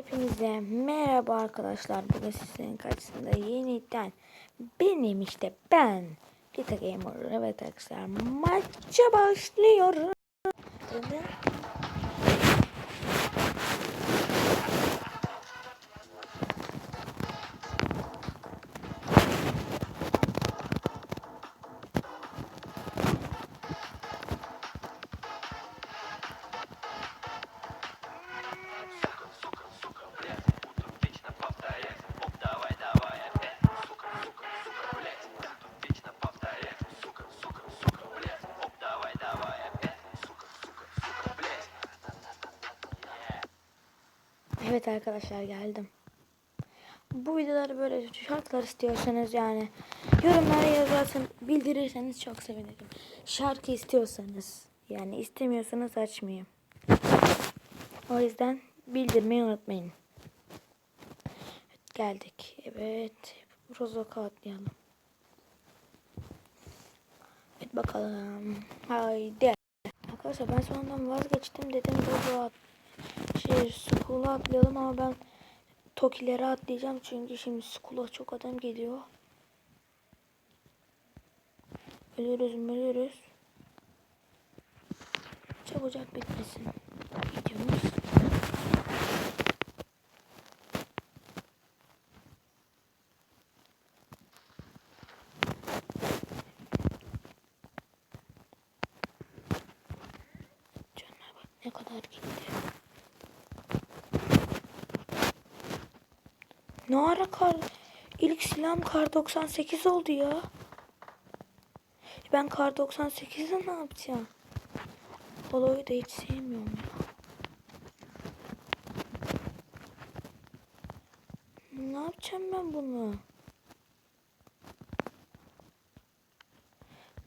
Hepinize merhaba arkadaşlar. Bugün sizlerin karşısında yeniden benim işte ben Gita Gamer. Evet arkadaşlar maça başlıyorum. Evet arkadaşlar geldim. Bu videoları böyle şarkılar istiyorsanız yani yorumlara yazarsın bildirirseniz çok sevinirim. Şarkı istiyorsanız yani istemiyorsanız açmayayım. O yüzden bildirmeyi unutmayın. Evet, geldik. Evet. Rozok'a atlayalım. Evet bakalım. Haydi. Arkadaşlar ben sonradan vazgeçtim dedim Rozok'a at şey Skull'a atlayalım ama ben Toki'lere atlayacağım çünkü şimdi Skull'a çok adam geliyor. Ölürüz ölürüz. Çabucak bitmesin videomuz. Canına bak ne kadar gitti. Ne ara kar? İlk silahım kar 98 oldu ya. Ben kar 98'de ne yapacağım? Polo'yu da hiç sevmiyorum ya. Ne yapacağım ben bunu?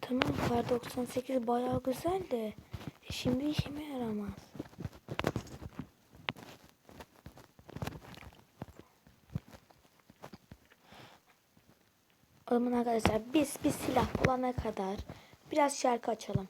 Tamam kar 98 bayağı güzel de şimdi işime yaramaz. O zaman arkadaşlar biz bir silah bulana kadar biraz şarkı açalım.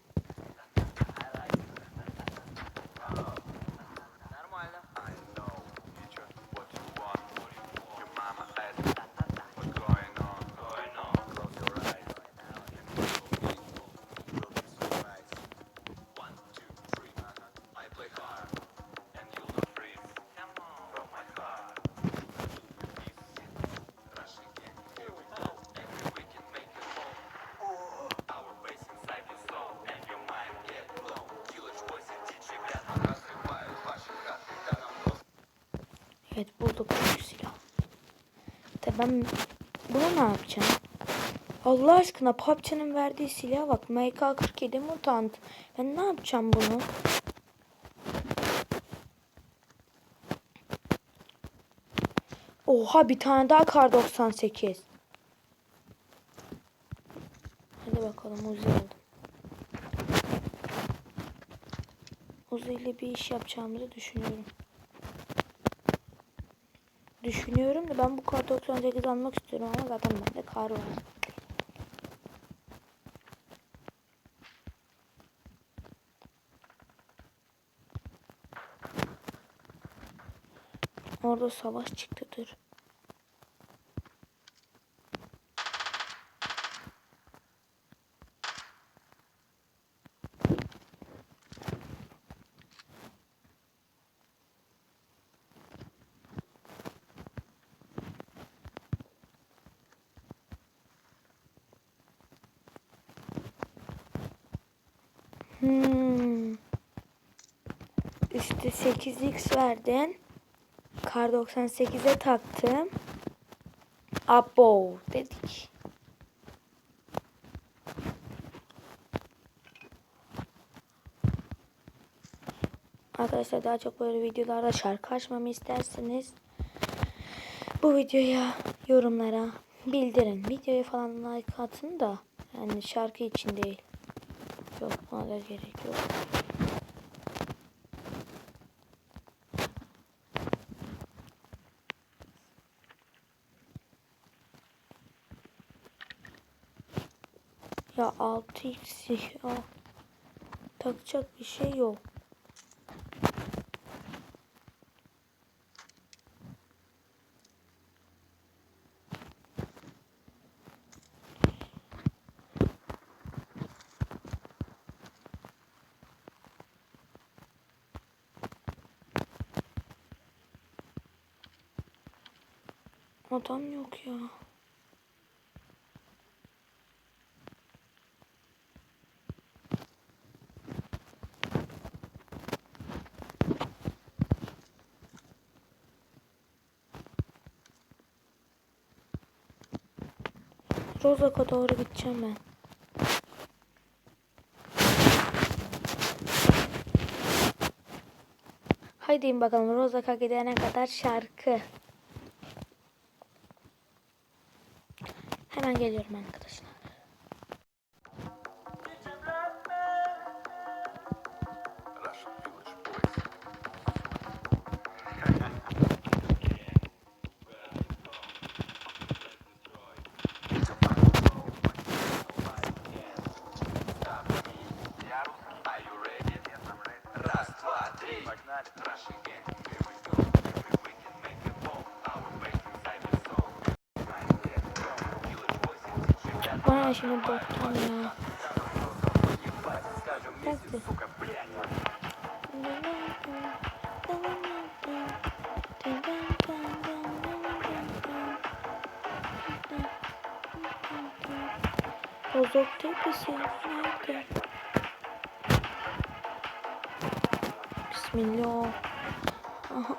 Evet bulduk bu silah. Tabi ben bunu ne yapacağım? Allah aşkına PUBG'nin verdiği silaha bak. MK47 mutant. Ben ne yapacağım bunu? Oha bir tane daha kar 98. Hadi bakalım Uzi aldım. Bir iş yapacağımızı düşünüyorum. Düşünüyorum da ben bu kar 98 almak istiyorum ama zaten bende kar var. Orada savaş çıktı dur. Hmm. İşte 8x verdin. Kar 98'e taktım. Abo dedik. Arkadaşlar daha çok böyle videolarda şarkı açmamı isterseniz bu videoya yorumlara bildirin. Videoya falan like atın da yani şarkı için değil. Da gerek yok. Ya 6x ya. Takacak bir şey yok. Adam yok ya. Rozak'a doğru gideceğim ben. Haydi bakalım Rozak'a gidene kadar şarkı. Geliyorum arkadaşlar. Ben şimdi boktan ya. Hadi. Bozok tepesi nerede? Bismillah. Aha.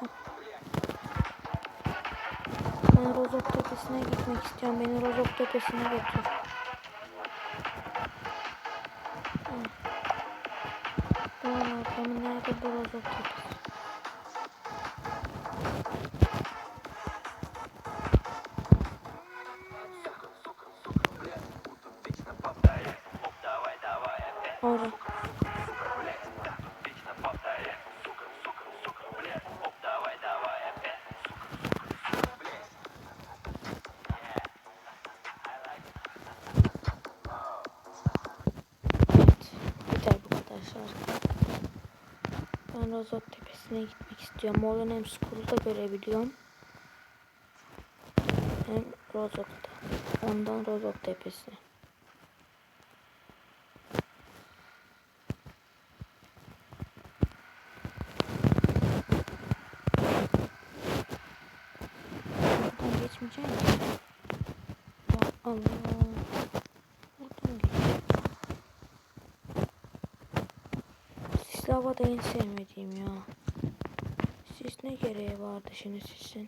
Ben Rozok Tepesi'ne gitmek istiyorum. Beni Rozok Tepesi'ne götür. Tamam ablamın nerede Ben Rozok Tepesi'ne gitmek istiyorum. Oradan hem Skur'u da görebiliyorum. Hem Rozok'ta. Ondan Rozok Tepesi. Buradan geçmeyeceğim? Ya Allah. Buradan geçeceğim. Sisli havada en sevmediğim ya. Sis ne gereği vardı şimdi sisin?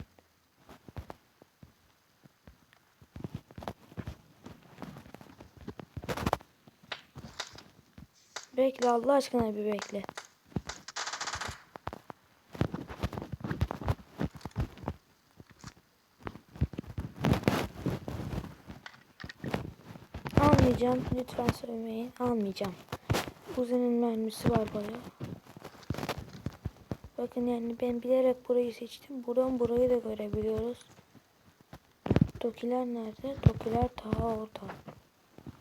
Bekle Allah aşkına bir bekle. Almayacağım. Lütfen söylemeyin. Almayacağım. Uzi'nin mermisi var baya. Bakın yani ben bilerek burayı seçtim. Buradan burayı da görebiliyoruz. Tokiler nerede? Tokiler ta orada.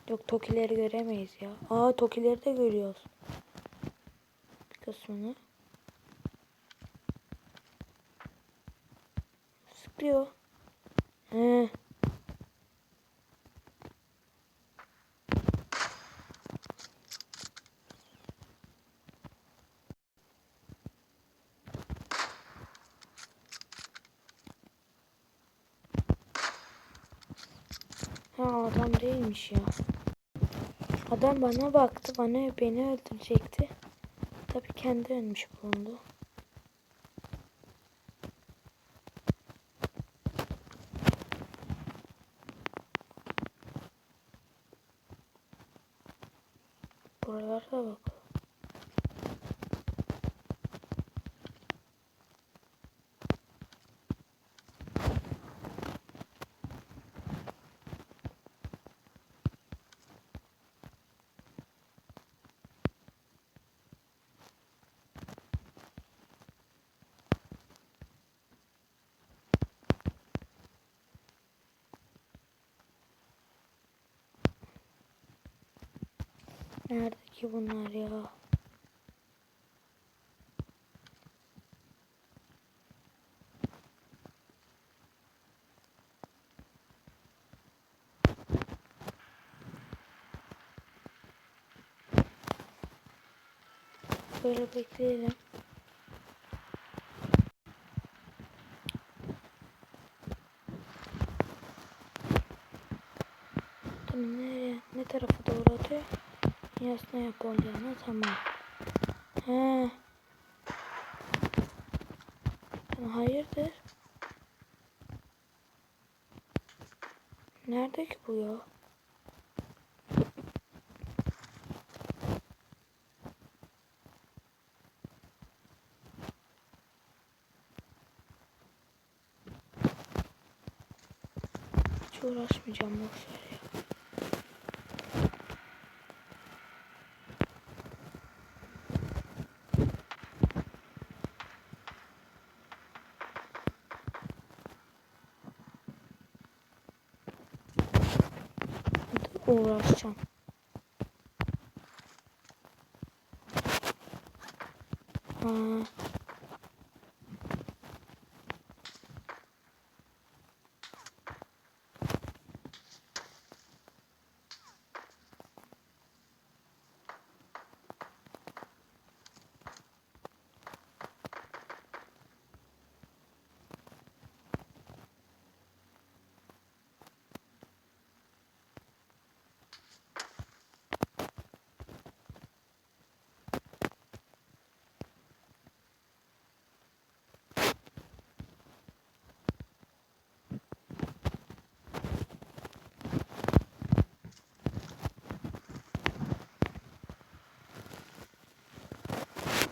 Yok Tokileri göremeyiz ya. Aa Tokileri de görüyoruz. Bir kısmını. Sıkıyor. He. Ha adam değilmiş ya. Adam bana baktı, bana beni öldürecekti. Tabii kendi ölmüş bulundu. Buralarda bak. Nerede ki bunlar ya? Böyle bekleyelim. Yasna yapalım yani tamam. He. Hayırdır? Nerede ki bu ya? Hiç uğraşmayacağım boşver ya. Hadi uğraşacağım. Ha.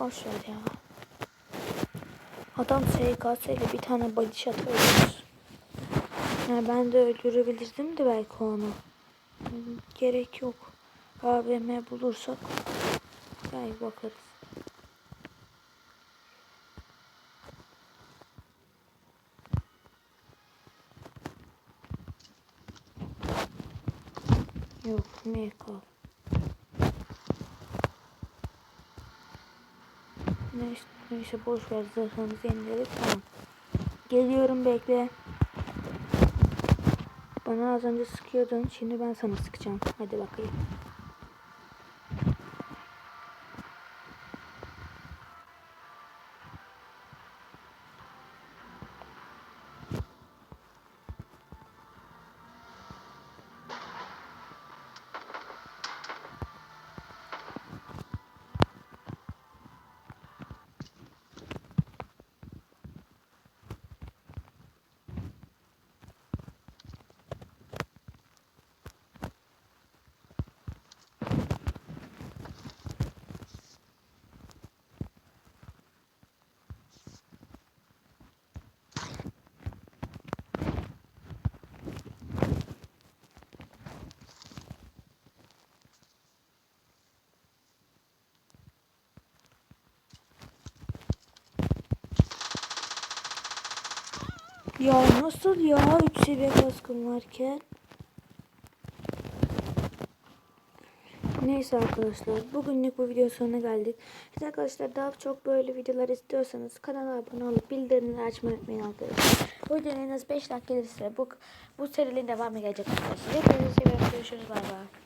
Boş ver ya. Adam SKS ile bir tane body shot. Yani ben de öldürebilirdim de belki onu. Gerek yok. AVM bulursak belki bakarız. Yok, MK. Neyse, neyse boş ver zırhımızı yeniledik tamam. Geliyorum bekle. Bana az önce sıkıyordun şimdi ben sana sıkacağım. Hadi bakayım. Ya nasıl ya 3 seviye kaskım varken? Neyse arkadaşlar bugünlük bu videonun sonuna geldik. Siz arkadaşlar daha çok böyle videolar istiyorsanız kanala abone olup bildirimleri açmayı unutmayın arkadaşlar. Bu videonun en az 5 dakika gelirse bu, bu serinin devamı gelecek arkadaşlar. Hepinizi seviyorum. Görüşürüz. Bay bay.